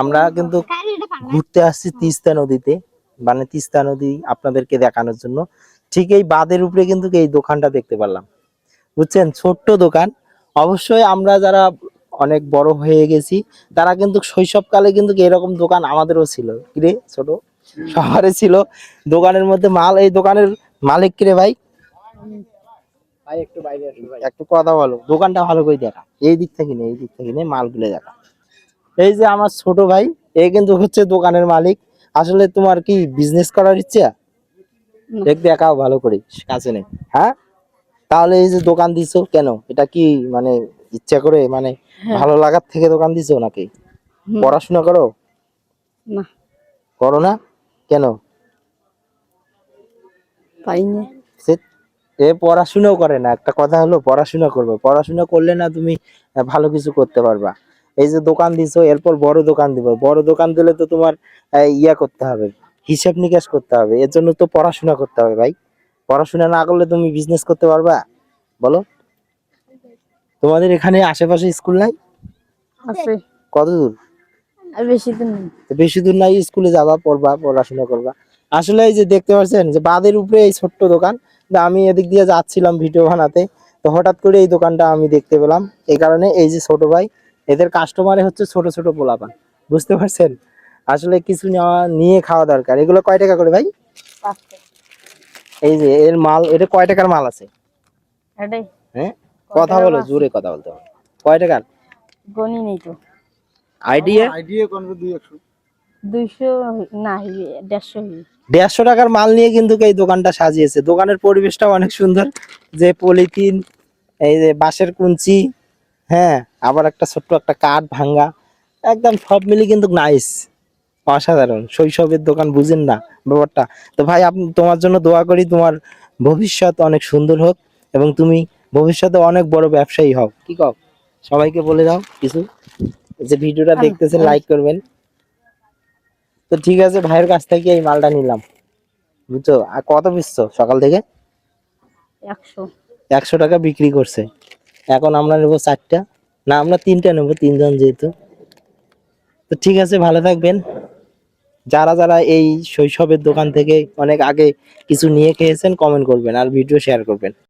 আমরা কিন্তু ঘুরতে আসছি তিস্তা নদীতে মানে তিস্তা নদী আপনাদেরকে দেখানোর জন্য। ঠিক এই বাঁধের উপরে কিন্তু এই দোকানটা দেখতে পারলাম। বুঝছেন? ছোট্ট দোকান। অবশ্যই আমরা যারা অনেক বড় হয়ে গেছি তারা কিন্তু শৈশবকালে কিন্তু এরকম দোকান আমাদেরও ছিল। কিরে ছোট? শহরে ছিল। দোকানের মধ্যে মাল এই দোকানের মালিক কিরে ভাই? ভাই একটু ভাই। একটু কথা বলো। দোকানটা ভালো করে দেখা। এই দিক থেকে নে এই দিক থেকে নে মালগুলো দেখা। এই যে আমার ছোট ভাই এ কিন্তু হচ্ছে দোকানের মালিক। আসলে তোমার কি বিজনেস করার ইচ্ছা? দেখ দেখাও ভালো করে কাছে নেই। হ্যাঁ? তাহলে এই যে দোকান দিছো কেন? এটা কি মানে ইচ্ছা করে মানে হ্যাঁ। ভালো লাগার থেকে দোকান দিছো নাকি? পড়াশোনা করো? না। করো না? কেন? পাইনি এ পড়াশোনাও করে না। একটা কথা হলো পড়াশোনা করবে। পড়াশোনা করলে না তুমি ভালো কিছু করতে পারবা। এই যে দোকান দিছো এরপর বড় দোকান দিব। বড় দোকান দিলে তো তোমার ইয়া করতে হবে হিসাব নিকাশ করতে হবে। এর জন্য তো পড়াশোনা করতে হবে ভাই। পড়াশোনা না করলে তুমি বিজনেস করতে পারবা? বলো। তোমাদের এখানে আশেপাশে স্কুল নাই? আছে। কত দূর বেশি দিন নেই। বেশি দূর নাই স্কুলে যাবা পড়বা পড়াশোনা করবা। আসলে এই যে দেখতে পাচ্ছেন যে বাদের উপরে এই ছোট্ট দোকান আমি এদিক দিয়ে যাচ্ছিলাম ভিডিও বানাতে। তো হঠাৎ করে এই দোকানটা আমি দেখতে পেলাম। এই কারণে এই যে ছোট ভাই এদের কাস্টমারে হচ্ছে ছোট ছোট পোলাপান। বুঝতে পারছেন? আসলে কিছু নেওয়া নিয়ে খাওয়া দরকার। এগুলো কয় টাকা করে ভাই? এই যে এর মাল এটা কয় টাকার মাল আছে? হ্যাঁ? কথা বলো জোরে কথা বলতে হবে। কয় টাকার? গনি নেই তো। আইডিয়া? আইডিয়া কোন দুই একশো। দুইশো না হইবে দেড়শো হইবে দেড়শো টাকার মাল নিয়ে কিন্তু এই দোকানটা সাজিয়েছে। দোকানের পরিবেশটা অনেক সুন্দর। যে পলিথিন এই যে বাঁশের কুঞ্চি হ্যাঁ আবার একটা ছোট্ট একটা কাঠ ভাঙ্গা একদম সব মিলে কিন্তু নাইস অসাধারণ শৈশবের দোকান বুঝেন না ব্যাপারটা। তো ভাই আপনি তোমার জন্য দোয়া করি তোমার ভবিষ্যৎ অনেক সুন্দর হোক এবং তুমি ভবিষ্যতে অনেক বড় ব্যবসায়ী হও। কি কও? সবাইকে বলে দাও কিছু। যে ভিডিওটা দেখতেছেন। লাইক করবেন। তো ঠিক আছে ভাইয়ের কাছ থেকে এই মালটা নিলাম। বুঝছ? আর কত বেচছো সকাল থেকে? একশো। একশো টাকা বিক্রি করছে। এখন আমরা নেব চারটা। না, আমরা তিনটা নেব, তিনজন যেহেতু। তো ঠিক আছে, ভালো থাকবেন। যারা যারা এই শৈশবের দোকান থেকে অনেক আগে কিছু নিয়ে খেয়েছেন কমেন্ট করবেন আর ভিডিও শেয়ার করবেন।